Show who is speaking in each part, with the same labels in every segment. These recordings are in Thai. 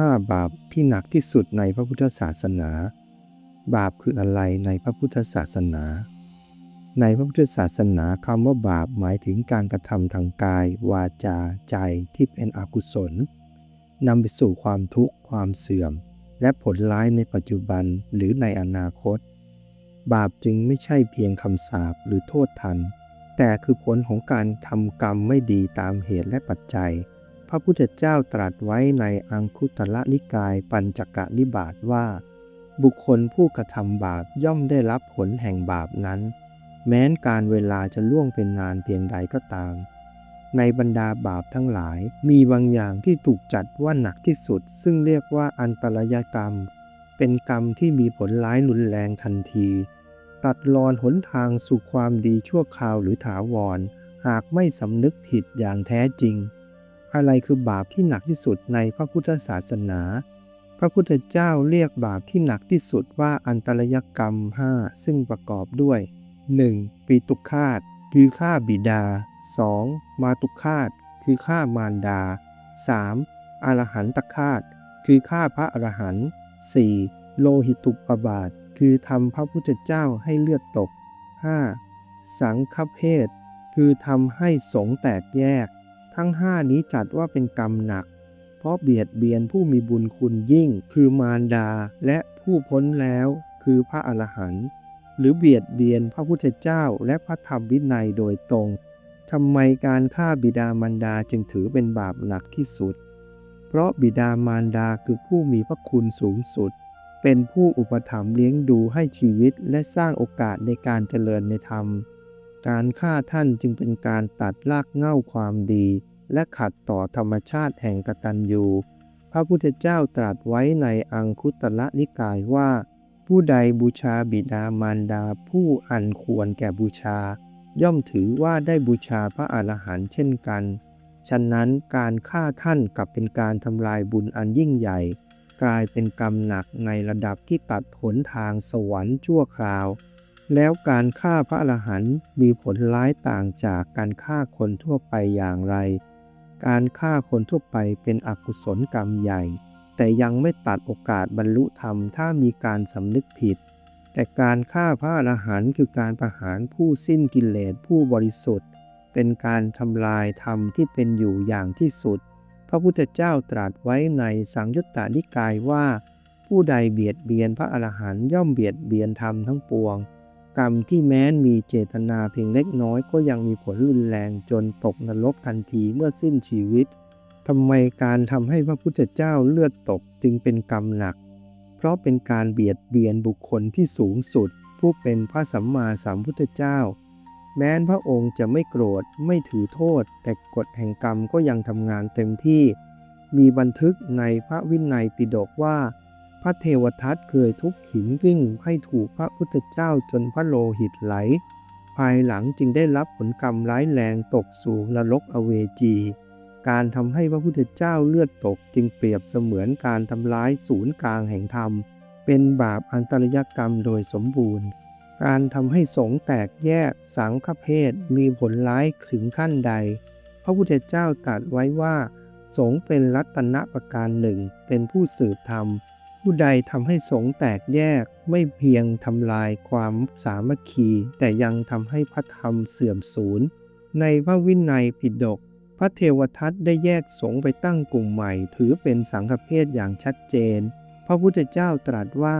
Speaker 1: 5 บาปที่หนักที่สุดในพระพุทธศาสนา บาปคืออะไรในพระพุทธศาสนา ในพระพุทธศาสนาคำว่าบาปหมายถึงการกระทำทางกาย วาจา ใจที่เป็นอกุศลนำไปสู่ความทุกข์ ความเสื่อม และผลร้ายในปัจจุบันหรือในอนาคต บาปจึงไม่ใช่เพียงคำสาปหรือโทษทัน แต่คือผลของการทำกรรมไม่ดีตามเหตุและปัจจัย ระพุทธเจ้าตรัสไว้ในอังคุตระนิกายปัญจกนิบาตว่า บุคคลผู้กระทำบาปย่อมได้รับผลแห่งบาปนั้น แม้นการเวลาจะล่วงเป็นนานเพียงใดก็ตาม ในบรรดาบาปทั้งหลายมีบางอย่างที่ถูกจัดว่าหนักที่สุด ซึ่งเรียกว่าอันตรายกรรม เป็นกรรมที่มีผลร้ายรุนแรงทันที ตัดรอนหนทางสู่ความดีชั่วคราวหรือถาวร หากไม่สำนึกผิดอย่างแท้จริง อะไรคือบาปที่หนักที่สุดในพระพุทธศาสนา พระพุทธเจ้าเรียกบาปที่หนักที่สุดว่าอันตรายกรรม 5 ซึ่งประกอบด้วย 1. ปีตุคาตคือฆ่าบิดา 2. มาตุคาตคือฆ่ามารดา 3. อรหันตคาตคือฆ่าพระอรหันต์ 4. โลหิตุปบาท คือทำพระพุทธเจ้าให้เลือดตก 5. สังฆเพศ คือทำให้สงแตกแยก ทั้งห้านี้จัดว่าเป็นกรรมหนัก เพราะเบียดเบียนผู้มีบุญคุณยิ่ง คือมารดาและผู้พ้นแล้วคือพระอรหันต์หรือเบียดเบียนพระพุทธเจ้าและพระธรรมวินัยโดยตรงทำไมการฆ่าบิดามารดาจึงถือเป็นบาปหนักที่สุด เพราะบิดามารดาคือผู้มีพระคุณสูงสุด เป็นผู้อุปถัมภ์เลี้ยงดูให้ชีวิตและสร้างโอกาสในการเจริญในธรรม การฆ่าท่านจึงเป็นการตัดรากเหง้าความดี และขัดต่อธรรมชาติแห่งกตัญญูพระพุทธเจ้าตรัสไว้ในอังคุตระนิกายว่า ผู้ใดบูชาบิดามารดาผู้อันควรแก่บูชา ย่อมถือว่าได้บูชาพระอรหันต์เช่นกัน ฉะนั้นการฆ่าท่านกลับเป็นการทำลายบุญอันยิ่งใหญ่ กลายเป็นกรรมหนักในระดับที่ตัดหนทางสวรรค์ชั่วคราว แล้วการฆ่าพระอรหันต์มีผลร้ายต่างจากการฆ่าคนทั่วไปอย่างไร การฆ่าคนทั่วไปเป็นอกุศลกรรมใหญ่ แต่ยังไม่ตัดโอกาสบรรลุธรรมถ้ามีการสำนึกผิด แต่การฆ่าพระอรหันต์คือการประหารผู้สิ้นกิเลสผู้บริสุทธิ์ เป็นการทำลายธรรมที่เป็นอยู่อย่างที่สุด พระพุทธเจ้าตรัสไว้ในสังยุตตานิกายว่า ผู้ใดเบียดเบียนพระอรหันต์ย่อมเบียดเบียนธรรมทั้งปวง กรรมที่แม้นมีเจตนาเพียงเล็กน้อยก็ยังมีผลรุนแรงจนตกนรกทันทีเมื่อสิ้นชีวิตทำไมการทำให้พระพุทธเจ้าเลือดตกจึงเป็นกรรมหนัก เพราะเป็นการเบียดเบียนบุคคลที่สูงสุด ผู้เป็นพระสัมมาสัมพุทธเจ้า แม้นพระองค์จะไม่โกรธไม่ถือโทษ แต่กฎแห่งกรรมก็ยังทำงานเต็มที่ มีบันทึกในพระวินัยปิฎกว่า พระเทวทัตเคยทุบหินวิ่งให้ถูกพระพุทธเจ้าจนพระโลหิตไหล ภายหลังจึงได้รับผลกรรมร้ายแรงตกสู่นรกอเวจี การทำให้พระพุทธเจ้าเลือดตกจึงเปรียบเสมือนการทำร้ายศูนย์กลางแห่งธรรม เป็นบาปอันตรยกรรมโดยสมบูรณ์ การทำให้สงแตกแยกสังฆเพศมีผลร้ายถึงขั้นใด พระพุทธเจ้าตรัสไว้ว่า สงเป็นรัตนประการหนึ่งเป็นผู้สืบธรรม ผู้ใดทำให้สงแตกแยกไม่เพียงทำลายความสามัคคี แต่ยังทำให้พระธรรมเสื่อมสูญ ในพระวินัยปิฎกพระเทวทัตได้แยกสงไปตั้งกลุ่มใหม่ ถือเป็นสังฆเพศอย่างชัดเจน พระพุทธเจ้าตรัสว่า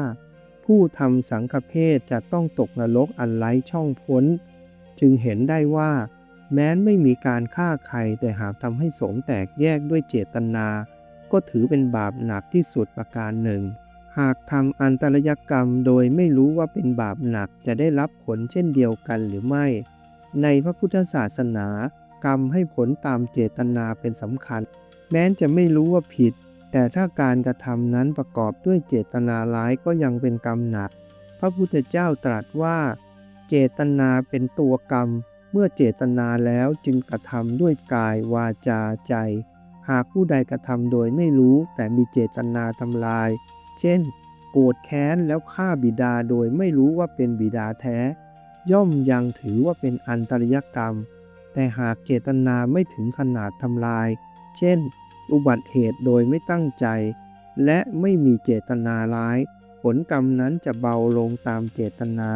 Speaker 1: ผู้ทำสังฆเพศจะต้องตกนรกอันไร้ช่องพ้น จึงเห็นได้ว่า แม้นไม่มีการฆ่าใครแต่หากทำให้สงแตกแยกด้วยเจตนา ก็ถือเป็นบาปหนักที่สุดประการหนึ่ง หากทำอันตรยกรรมโดยไม่รู้ว่าเป็นบาปหนักจะได้รับผลเช่นเดียวกันหรือไม่ ในพระพุทธศาสนา กรรมให้ผลตามเจตนาเป็นสำคัญ แม้นจะไม่รู้ว่าผิด แต่ถ้าการกระทำนั้นประกอบด้วยเจตนาร้ายก็ยังเป็นกรรมหนัก พระพุทธเจ้าตรัสว่า เจตนาเป็นตัวกรรม เมื่อเจตนาแล้วจึงกระทำด้วยกายวาจาใจ หากผู้ใดกระทำโดยไม่รู้แต่มีเจตนาทำลาย เช่น โกรธแค้นแล้วฆ่าบิดาโดยไม่รู้ว่าเป็นบิดาแท้ ย่อมยังถือว่าเป็นอันตรยกรรม แต่หากเจตนาไม่ถึงขนาดทำลาย เช่น อุบัติเหตุโดยไม่ตั้งใจ และไม่มีเจตนาร้าย ผลกรรมนั้นจะเบาลงตามเจตนา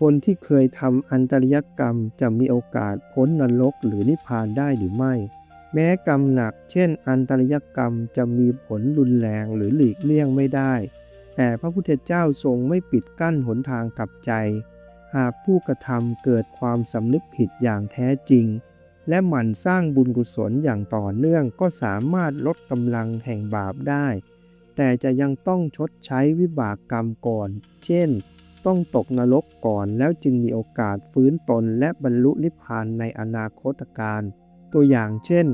Speaker 1: คนที่เคยทำอันตรยกรรมจะมีโอกาสพ้นนรกหรือนิพพานได้หรือไม่ แม้กรรมหนัก เช่น อันตรยกรรมจะมีผลรุนแรงหรือหลีกเลี่ยงไม่ได้ แต่พระพุทธเจ้าทรงไม่ปิดกั้นหนทางกลับใจ หากผู้กระทำเกิดความสำนึกผิดอย่างแท้จริง และหมั่นสร้างบุญกุศลอย่างต่อเนื่องก็สามารถลดกำลังแห่งบาปได้ แต่จะยังต้องชดใช้วิบากกรรมก่อน เช่น ต้องตกนรกก่อนแล้วจึงมีโอกาสฟื้นตนและบรรลุนิพพานในอนาคตการ ตัวอย่างเช่น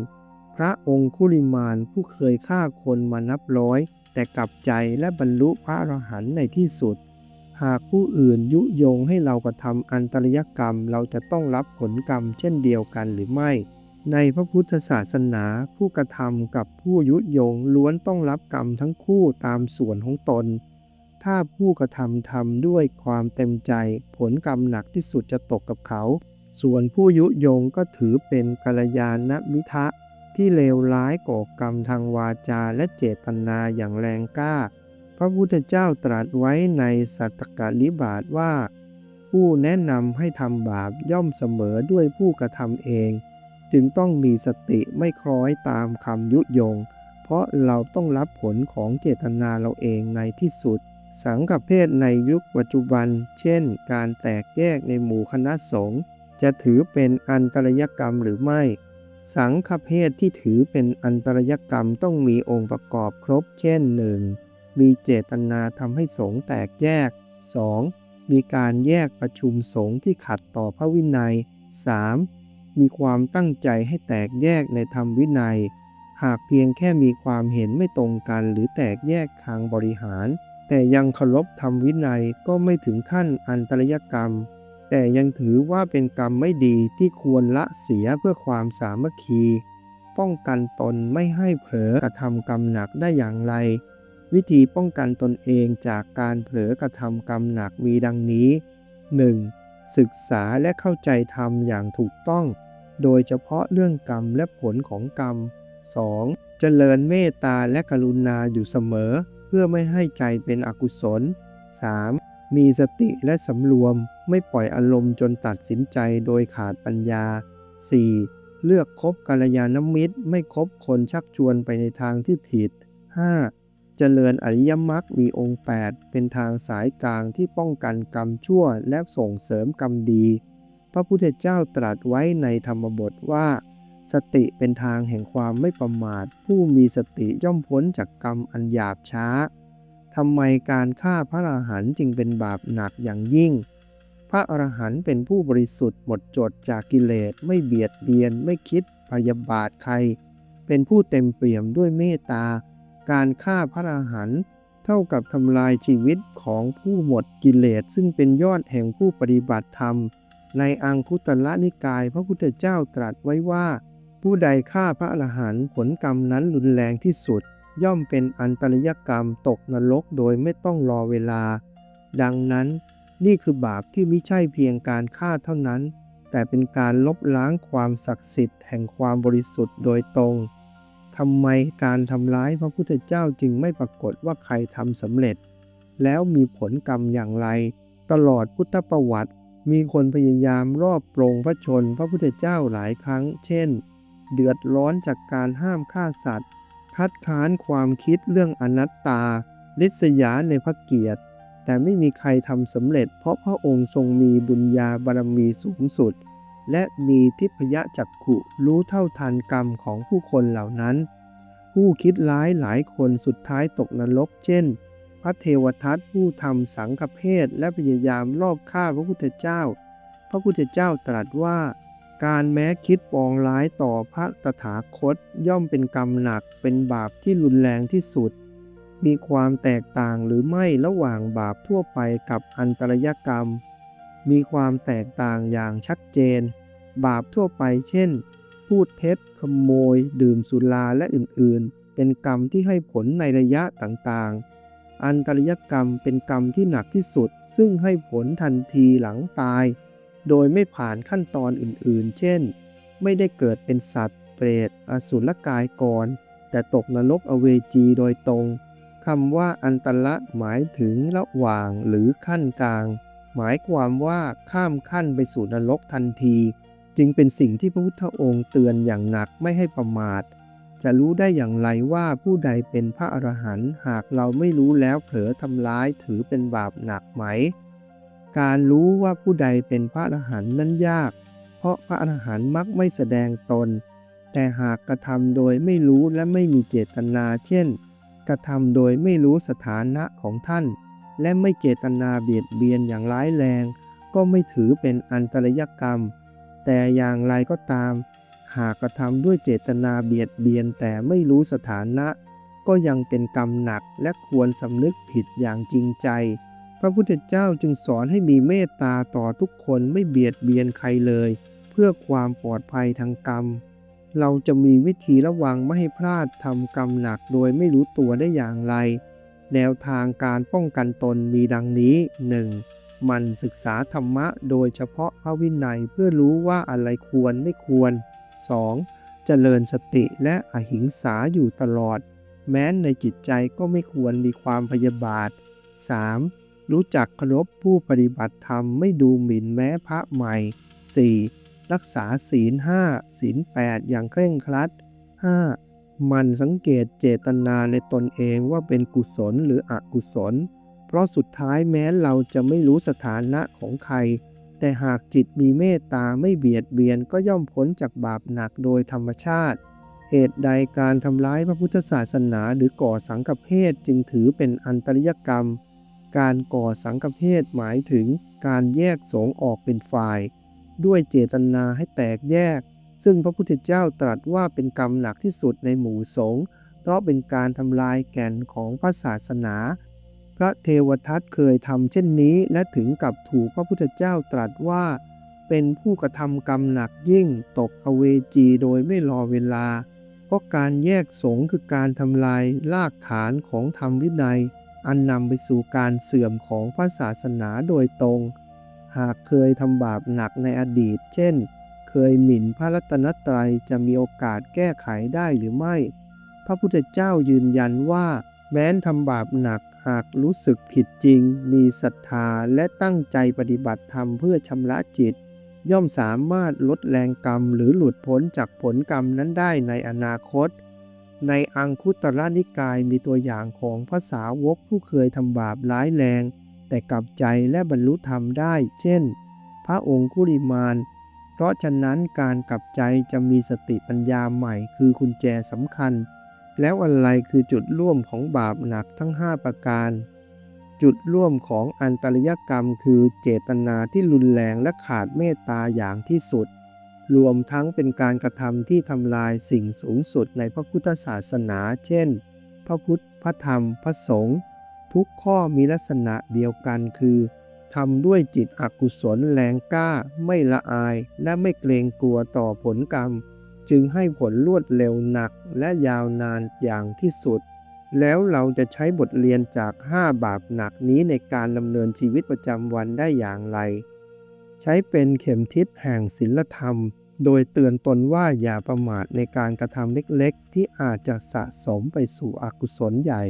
Speaker 1: พระองคุลิมานผู้เคยฆ่าคนมานับร้อย แต่กลับใจและบรรลุพระอรหันต์ในที่สุด หากผู้อื่นยุยงให้เรากระทำอันตรยกรรมเราจะต้องรับผลกรรมเช่นเดียวกันหรือไม่ ในพระพุทธศาสนาผู้กระทำกับผู้ยุยงล้วนต้องรับกรรมทั้งคู่ตามส่วนของตน ถ้าผู้กระทำทำด้วยความเต็มใจ ผลกรรมหนักที่สุดจะตกกับเขา ส่วนผู้ยุยงก็ถือเป็นกัลยาณมิทะที่เลวร้ายก่อกรรมทางวาจาและเจตนาอย่างแรงกล้า พระพุทธเจ้าตรัสไว้ในสัตตกลิบาตว่า ผู้แนะนำให้ทำบาปย่อมเสมอด้วยผู้กระทำเอง จึงต้องมีสติไม่คล้อยตามคำยุยง เพราะเราต้องรับผลของเจตนาเราเองในที่สุดสังฆเพศในยุคปัจจุบัน เช่น การแตกแยกในหมู่คณะสงฆ์ จะถือเป็นอันตรยกรรมหรือไม่ สังฆเพศที่ถือเป็นอันตรยกรรมต้องมีองค์ประกอบครบ เช่น 1. มีเจตนาทำให้สงฆ์แตกแยก 2. มีการแยกประชุมสงฆ์ที่ขัดต่อพระวินัย 3. มีความตั้งใจให้แตกแยกในธรรมวินัย หากเพียงแค่มีความเห็นไม่ตรงกันหรือแตกแยกทางบริหาร แต่ยังเคารพธรรมวินัยก็ไม่ถึงขั้นอันตรยกรรม แต่ยังถือว่าเป็นกรรมไม่ดีที่ควรละเสียเพื่อความสามัคคี ป้องกันตนไม่ให้เผลอกระทำกรรมหนักได้อย่างไร วิธีป้องกันตนเองจากการเผลอกระทำกรรมหนักมีดังนี้ 1. ศึกษาและเข้าใจธรรมอย่างถูกต้อง โดยเฉพาะเรื่องกรรมและผลของกรรม 2. เจริญเมตตาและกรุณาอยู่เสมอ เพื่อไม่ให้ใจเป็นอกุศล 3. มีสติและสำรวมไม่ปล่อยอารมณ์จนตัดสินใจโดยขาดปัญญา 4. เลือกคบกัลยาณมิตร ไม่คบคนชักชวนไปในทางที่ผิด 5. เจริญอริยมรรคมีองค์ 8 เป็นทางสายกลางที่ป้องกันกรรมชั่วและส่งเสริมกรรมดี พระพุทธเจ้าตรัสไว้ในธรรมบทว่า สติเป็นทางแห่งความไม่ประมาท ผู้มีสติย่อมพ้นจากกรรมอันหยาบช้า ทำไมการฆ่าพระอรหันต์จึงเป็นบาปหนักอย่างยิ่ง พระอรหันต์เป็นผู้บริสุทธิ์หมดจดจากกิเลสไม่เบียดเบียนไม่คิดพยาบาทใคร เป็นผู้เต็มเปี่ยมด้วยเมตตา การฆ่าพระอรหันต์เท่ากับทำลายชีวิตของผู้หมดกิเลสซึ่งเป็นยอดแห่งผู้ปฏิบัติธรรม ในอังคุตละนิกายพระพุทธเจ้าตรัสไว้ว่า ผู้ใดฆ่าพระอรหันต์ผลกรรมนั้นรุนแรงที่สุด ย่อมเป็นอันตรยกรรมตกนรกโดยไม่ต้องรอเวลา ดังนั้นนี่คือบาปที่ไม่ใช่เพียงการฆ่าเท่านั้น แต่เป็นการลบล้างความศักดิ์สิทธิ์แห่งความบริสุทธิ์โดยตรงทำไมการทำร้ายพระพุทธเจ้าจึงไม่ปรากฏว่าใครทำสำเร็จ แล้วมีผลกรรมอย่างไร ตลอดพุทธประวัติ มีคนพยายามรอบปรงพระชนพระพุทธเจ้าหลายครั้ง เช่น เดือดร้อนจากการห้ามฆ่าสัตว์ คัดค้านความคิดเรื่องอนัตตา ลิษยาในพระเกียรติ แต่ไม่มีใครทำสำเร็จ เพราะพระองค์ทรงมีบุญญาบารมีสูงสุด และมีทิพยจักขุรู้เท่าทันกรรมของผู้คนเหล่านั้น ผู้คิดร้ายหลายคนสุดท้ายตกนรกเช่น พระเทวทัตผู้ทำสังฆเพศและพยายามลอบฆ่าพระพุทธเจ้า พระพุทธเจ้าตรัสว่า การแม้คิดปองร้ายต่อพระตถาคตย่อมเป็นกรรมหนักเป็นบาปที่รุนแรงที่สุด มีความแตกต่างหรือไม่ระหว่างบาปทั่วไปกับอันตรยกรรม มีความแตกต่างอย่างชัดเจน บาปทั่วไปเช่น พูดเท็จขโมย ดื่มสุราและอื่นๆ เป็นกรรมที่ให้ผลในระยะต่างๆ อันตรยกรรมเป็นกรรมที่หนักที่สุด ซึ่งให้ผลทันทีหลังตาย โดยไม่ผ่านขั้นตอนอื่นๆ เช่น ไม่ได้เกิดเป็นสัตว์ เปรต อสุรกายก่อน แต่ตกนรกอเวจีโดยตรงคำว่าอันตระหมายถึงระหว่างหรือขั้นกลาง หมายความว่าข้ามขั้นไปสู่นรกทันที จึงเป็นสิ่งที่พระพุทธองค์เตือนอย่างหนักไม่ให้ประมาท จะรู้ได้อย่างไรว่าผู้ใดเป็นพระอรหันต์หากเราไม่รู้แล้วเผลอทำร้ายถือเป็นบาปหนักไหม การรู้ว่าผู้ใดเป็นพระอรหันต์นั้นยาก เพราะพระอรหันต์มักไม่แสดงตน แต่หากกระทำโดยไม่รู้และไม่มีเจตนา เช่น กระทำโดยไม่รู้สถานะของท่าน และไม่เจตนาเบียดเบียนอย่างร้ายแรง ก็ไม่ถือเป็นอันตรยกรรม แต่อย่างไรก็ตาม หากกระทำด้วยเจตนาเบียดเบียนแต่ไม่รู้สถานะ ก็ยังเป็นกรรมหนักและควรสำนึกผิดอย่างจริงใจ พระพุทธเจ้าจึงสอนให้มีเมตตาต่อทุกคนไม่เบียดเบียนใครเลย เพื่อความปลอดภัยทางกรรม เราจะมีวิธีระวังไม่ให้พลาดทำกรรมหนักโดยไม่รู้ตัวได้อย่างไร แนวทางการป้องกันตนมีดังนี้ 1. มันศึกษาธรรมะโดยเฉพาะพระวินัยเพื่อรู้ว่าอะไรควรไม่ควร 2. เจริญสติและอหิงสาอยู่ตลอด แม้ในจิตใจก็ไม่ควรมีความพยาบาท 3. รู้จักเคารพผู้ปฏิบัติธรรมไม่ดูหมิ่นแม้พระใหม่ 4. รักษาศีลห้าศีลแปดอย่างเคร่งครัด 5. มันสังเกตเจตนาในตนเองว่าเป็นกุศลหรืออกุศล เพราะสุดท้ายแม้เราจะไม่รู้สถานะของใคร แต่หากจิตมีเมตตาไม่เบียดเบียนก็ย่อมพ้นจากบาปหนักโดยธรรมชาติ เหตุใดการทำร้ายพระพุทธศาสนาหรือก่อสังฆเพศจึงถือเป็นอันตริยกรรม การก่อสังฆเพศหมายถึงการแยกสงฆ์ออกเป็นฝ่าย ด้วยเจตนาให้แตกแยก ซึ่งพระพุทธเจ้าตรัสว่าเป็นกรรมหนักที่สุดในหมู่สงฆ์เพราะเป็นการทำลายแก่นของพระศาสนา พระเทวทัตเคยทำเช่นนี้และถึงกับถูกพระพุทธเจ้าตรัสว่า เป็นผู้กระทำกรรมหนักยิ่งตกอเวจีโดยไม่รอเวลา เพราะการแยกสงฆ์คือการทำลายรากฐานของธรรมวินัย อันนำไปสู่การเสื่อมของพระศาสนาโดยตรง หากเคยทำบาปหนักในอดีต เช่น เคยหมิ่นพระรัตนตรัยจะมีโอกาสแก้ไขได้หรือไม่ พระพุทธเจ้ายืนยันว่า แม้นทำบาปหนักหากรู้สึกผิดจริง มีศรัทธาและตั้งใจปฏิบัติธรรมเพื่อชำระจิต ย่อมสามารถลดแรงกรรมหรือหลุดพ้นจากผลกรรมนั้นได้ในอนาคต ในอังคุตรนิกายมีตัวอย่างของภาษาวกผู้เคยทำบาปร้ายแรง แต่กลับใจและบรรลุธรรมได้ เช่น พระองคุริมาน เพราะฉะนั้นการกลับใจจะมีสติปัญญาใหม่คือกุญแจสำคัญ แล้วอะไรคือจุดร่วมของบาปหนักทั้ง 5 ประการ จุดร่วมของอันตรยกรรมคือเจตนาที่รุนแรงและขาดเมตตาอย่างที่สุด รวมทั้งเป็นการกระทำที่ทำลายสิ่งสูงสุดในพระพุทธศาสนา เช่น พระพุทธ พระธรรม พระสงฆ์ ทุกข้อมีลักษณะเดียวกันคือทำด้วยจิตอกุศลแรงกล้า ไม่ละอาย และไม่เกรงกลัวต่อผลกรรม จึงให้ผลรวดเร็วหนักและยาวนานอย่างที่สุด แล้วเราจะใช้บทเรียนจาก 5 บาปหนักนี้ในการดำเนินชีวิตประจำวันได้อย่างไร ใช้เป็นเข็มทิศแห่งศีลธรรม โดยเตือนตนว่าอย่าประมาทในการกระทำเล็กๆ ที่อาจจะสะสมไปสู่อกุศลใหญ่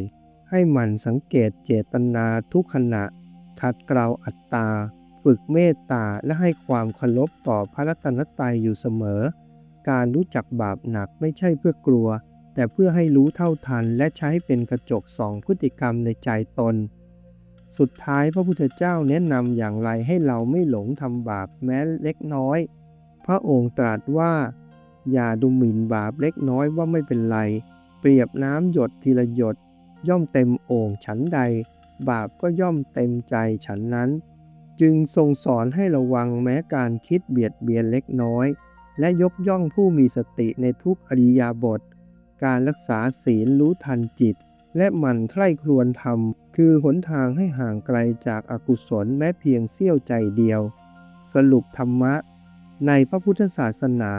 Speaker 1: ให้มันสังเกตเจตนาทุกขณะ ขัดเกลาอัตตา ฝึกเมตตาและให้ความเคารพต่อพระรัตนตรัยอยู่เสมอ การรู้จักบาปหนักไม่ใช่เพื่อกลัว แต่เพื่อให้รู้เท่าทันและใช้เป็นกระจกส่องพฤติกรรมในใจตน สุดท้ายพระพุทธเจ้าแนะนำอย่างไรให้เราไม่หลงทำบาปแม้เล็กน้อย พระองค์ตรัสว่า อย่าดูหมิ่นบาปเล็กน้อยว่าไม่เป็นไร เปรียบน้ำหยดทีละหยด ย่อมเต็มโอ่งฉันใด บาปก็ย่อมเต็มใจฉันนั้น จึงทรงสอนให้ระวังแม้การคิดเบียดเบียนเล็กน้อย และยกย่องผู้มีสติในทุกอริยาบท การรักษาศีลรู้ทันจิต และหมั่นใคร่ครวญธรรม คือหนทางให้ห่างไกลจากอากุศลแม้เพียงเสี้ยวใจเดียว สรุปธรรมะ ในพระพุทธศาสนา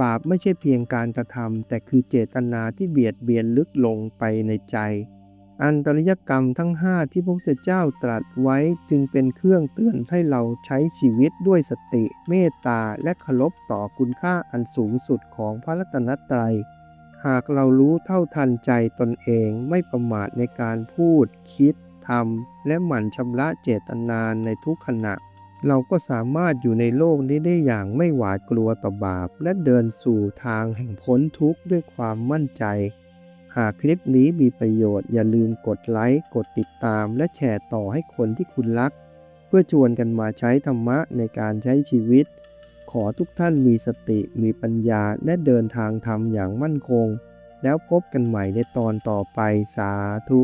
Speaker 1: บาปไม่ใช่เพียงการกระทำแต่คือเจตนาที่เบียดเบียนลึกลงไปในใจ อันตริยกรรมทั้ง 5 ที่พระพุทธเจ้าตรัสไว้จึงเป็นเครื่องเตือนให้เราใช้ชีวิตด้วยสติ เมตตาและเคารพต่อคุณค่าอันสูงสุดของพระรัตนตรัย หากเรารู้เท่าทันใจตนเองไม่ประมาทในการพูด คิดทำและหมั่นชำระเจตนานในทุกขณะ เราก็สามารถอยู่ในโลกนี้ได้อย่างไม่หวาดกลัวต่อบาป และเดินสู่ทางแห่งพ้นทุกข์ด้วยความมั่นใจ หากคลิปนี้มีประโยชน์อย่าลืมกดไลค์ กดติดตาม และแชร์ต่อให้คนที่คุณรัก เพื่อชวนกันมาใช้ธรรมะในการใช้ชีวิต ขอทุกท่านมีสติมีปัญญาและเดินทางธรรมอย่างมั่นคง แล้วพบกันใหม่ในตอนต่อไปสาธุ